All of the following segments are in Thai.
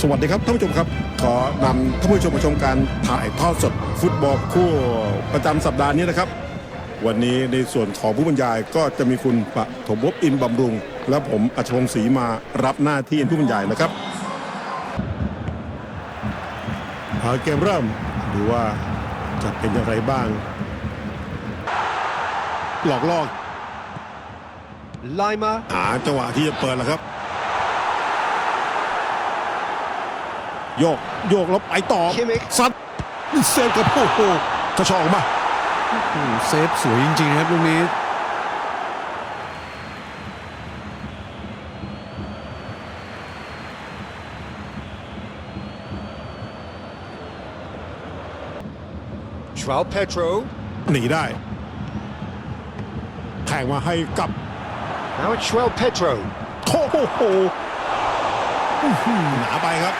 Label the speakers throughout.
Speaker 1: สวัสดีครับท่านผู้ชมครับ ขอนำท่านผู้ชมมาชมการถ่ายทอดสดฟุตบอลคู่ประจำสัปดาห์นี้นะครับ วันนี้ในส่วนของผู้บรรยายก็จะมีคุณปฐมภพอินบำรุง และผมอัชวงศ์ศรีมารับหน้าที่เป็นผู้บรรยายนะครับเอาเกมเริ่มดูว่าจะเป็นอย่างไรบ้าง หลอกล่อ
Speaker 2: Lima,
Speaker 1: หาจังหวะที่จะเปิดแล้วครับ โยกโยกแล้วไปต่อ
Speaker 2: Kimmich
Speaker 1: ซัดเซฟกับโอ้โหกระชอกออกมา
Speaker 3: โอ้โหเซฟสวยจริงๆนะครับลูกนี้
Speaker 2: Joao Pedro.
Speaker 1: หนีได้แทงมาให้กับ
Speaker 2: Now it's Joao Pedro.
Speaker 1: โอ้โหอื้อหือหนาไปครับ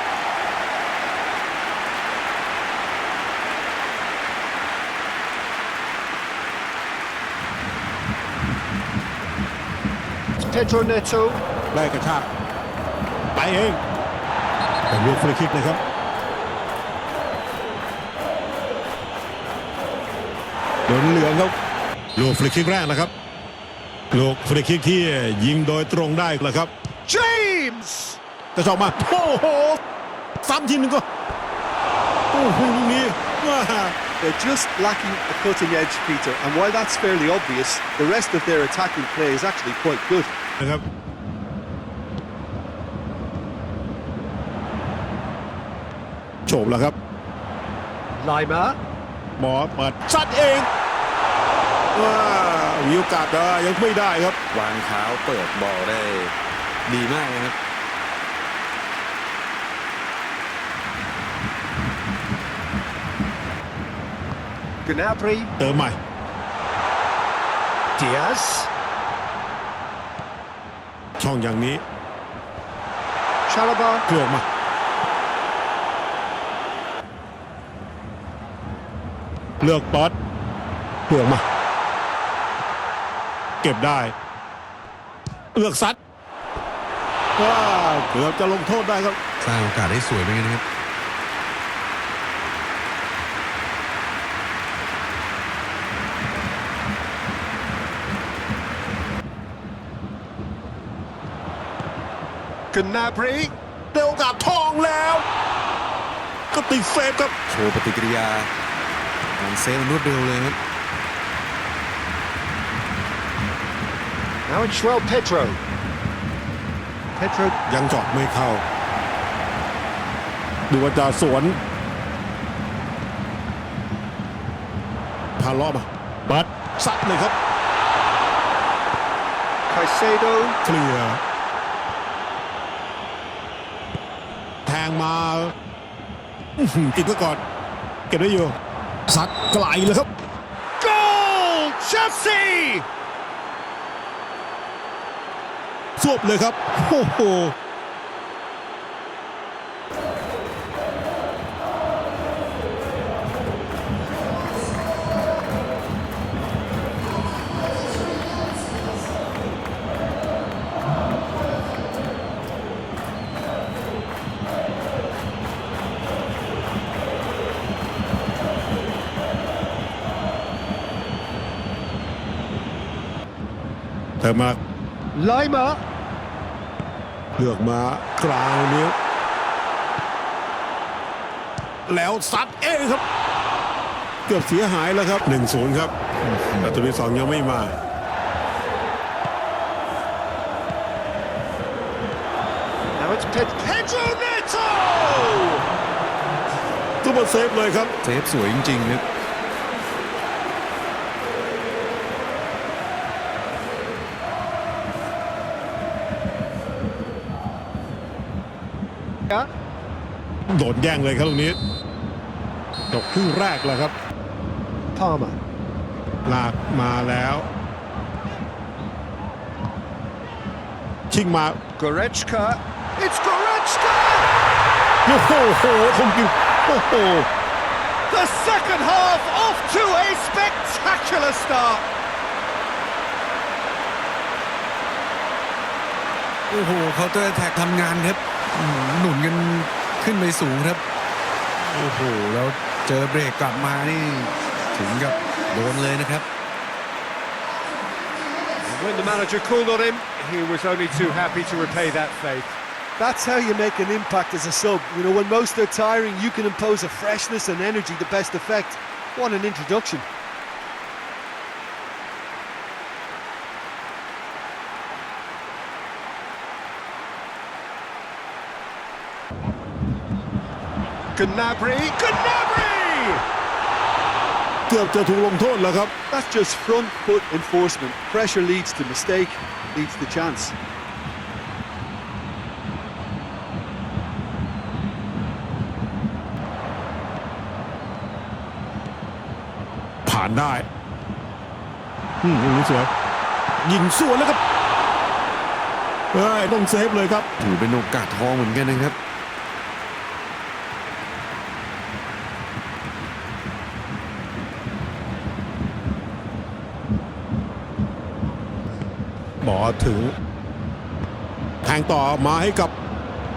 Speaker 2: Pedro Neto.
Speaker 1: ได้กระชากไปเองเป็นลูกฟรีคิกนะครับโดนเหลืองครับลูกฟรีคิกแรกนะครับลูกฟรีคิกที่ยิงโดยตรงได้แหละครับ
Speaker 2: James!
Speaker 1: กระชอกมาโอ้โหซ้ำทีหนึงก็โอ้โหลูกนี้ว้า
Speaker 4: They're just lacking a cutting edge, Peter. And while that's fairly obvious, the rest of their attacking play is actually quite good.
Speaker 1: นะครับโฉบแล้วครับ
Speaker 2: Lima.
Speaker 1: หมอเปิดซัดเองว้ามีโอกาสแต่ยังไม่ได้ครับ
Speaker 3: วางเท้าเปิดบอลได้ดีมากนะครับ
Speaker 2: Gnabry.
Speaker 1: เติมใหม่
Speaker 2: Diaz.
Speaker 1: ช่องอย่างนี้
Speaker 2: Chalobah.
Speaker 1: เกือกมาเลือกป๊อตเกือกมา เก็บได้ เลือกซัดว้าเกือบจะลงโทษได้ครับ
Speaker 3: สร้างโอกาสได้สวยเหมือน กันนะครับ
Speaker 2: Gnabry.
Speaker 1: ได้โอกาสทองแล้ว ก็ติดเซฟครับ
Speaker 3: โชว์ปฏิกิริยาการเซฟมันรวดเร็วเลยครับ
Speaker 2: Now it's Joao Pedro. Pedro.
Speaker 1: ยังเจาะไม่เข้า ดูว่าจะสวนพาล้อมาบัดซัดเลยครับ
Speaker 2: Caicedo.
Speaker 1: เคลียร์แท งมาอื้อหือติดไว้ก่อน เก็บได้อยู่ซัดไกลเลยครับ
Speaker 2: Goal! Chelsea!
Speaker 1: สวบเลยครับ โอ้โห ติมมา
Speaker 2: Lima.
Speaker 1: เลือกมากลางนิ้วแล้วซัดเองครับ เกือบเสียหายแล้วครับ 1-0 ครับประตูที่สองยังไม่มา
Speaker 2: Now it's Ped- Pedro Neto!
Speaker 1: ตัวบอลเซฟเลยครับ
Speaker 3: เซฟสวยจริงๆนะ
Speaker 1: โดนแย่งเลยครับตรงนี้จบครึ่งแรกแล้วครับ
Speaker 2: Palmer.
Speaker 1: ลากมาแล้ว ชิงมา
Speaker 2: Goretzka. It's Goretzka!
Speaker 1: โอ้โหคมกิวโอ้โห
Speaker 2: The second half off to a spectacular start.
Speaker 3: โอ้โหเคาน์เตอร์แท็กทำงานครับอื้อ หือหนุนกัน
Speaker 5: ขึ้นไปสูงครับ โอ้โห แล้วเจอเบรกกลับมานี่ ถึงกับโดนเลยนะครับ
Speaker 2: When the manager called on him, he was only too happy to repay that faith.
Speaker 4: That's how you make an impact as a sub. You know, when most are tiring, you can impose a freshness and energy to best effect. What an introduction.
Speaker 2: Gnabry, Gnabry!
Speaker 1: เกือบจะถูกลงโทษแล้วครับ
Speaker 4: That's just front foot enforcement. Pressure leads to mistake, leads to chance.
Speaker 1: ผ่านได้อืมลูกนี้สวยยิงสวนแล้วครับเฮ้ยต้องเซฟเลยครับ
Speaker 5: ถือเป็นโอกาสทองเหมือนกันนะครับ
Speaker 1: ถึง แทงต่อมาให้กับ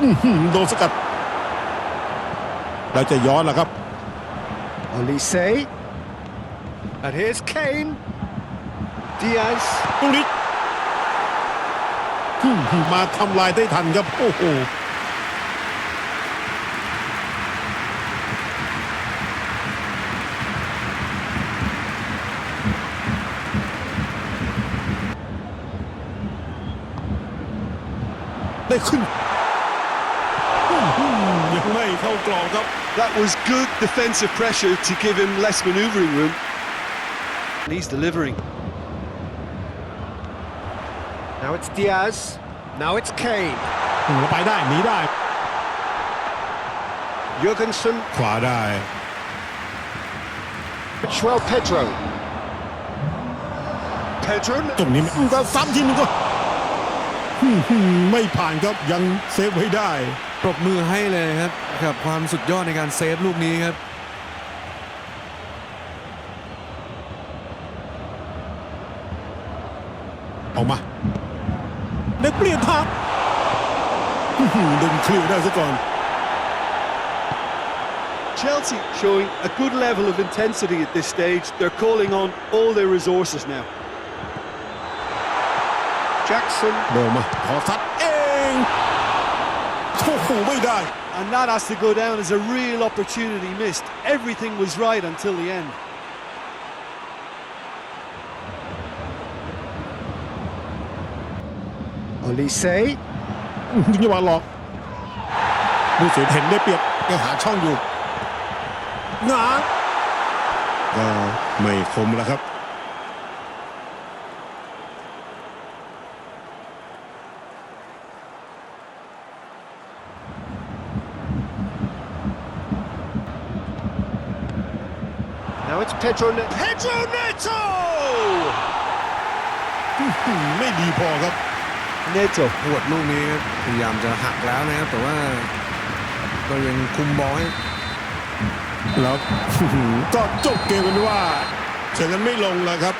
Speaker 1: อื้อหือโดนสกัด เราจะย้อนแล้วครับ
Speaker 2: Olise. And here's Kane. Diaz.
Speaker 1: ตรงนี้อื้อหือมาทำลายได้ทันครับ โอ้โห ขึ้นอื้อหือยังไม่เข้ากรอบครับ
Speaker 4: That was good defensive pressure to give him less manoeuvring room. And he's delivering.
Speaker 2: Now it's Diaz. Now it's Kane.
Speaker 1: หัวไปได้หนีได้
Speaker 2: Jurgensen.
Speaker 1: ขวาได้
Speaker 2: Joao Pedro. Pedro.
Speaker 1: ตรงนี้ไม่ก็ซ้ำทีนึงก็อื้อหือ ไม่ผ่านครับยังเซฟไว้ได้
Speaker 5: ปรบมือให้เลยครับกับความสุดยอดในการเซฟลูกนี้ครับ
Speaker 1: ออกมาได้เปลี่ยนทางอื้อหือดึงคลิวได้ซะก่อน
Speaker 4: Chelsea showing a good level of intensity at this stage. They're calling on all their resources now.
Speaker 2: Jackson.
Speaker 1: เดินมาขอซัดเองโอ้โหไม่ได้
Speaker 4: And that has to go down as a real opportunity missed. Everything was right until the end.
Speaker 2: Olise.
Speaker 1: ถึงจังหวะหลอกผู้สินเห็นได้เปรียบยังหาช่องอยู่หนาก็ไม่คมแล้วครับ
Speaker 2: it's Pedro. Ne- Pedro Neto!
Speaker 1: อื้อหือไม่ดีพอครับ
Speaker 4: Neto.
Speaker 5: หวดลูกนี้พยายามจะหักแล้วนะครับแต่ว่าก็ยังคุมบอลให้
Speaker 1: แล้วอื้อหือก็จบเกมกันด้วยว่าเฉือนกันไม่ลงแล้วครับ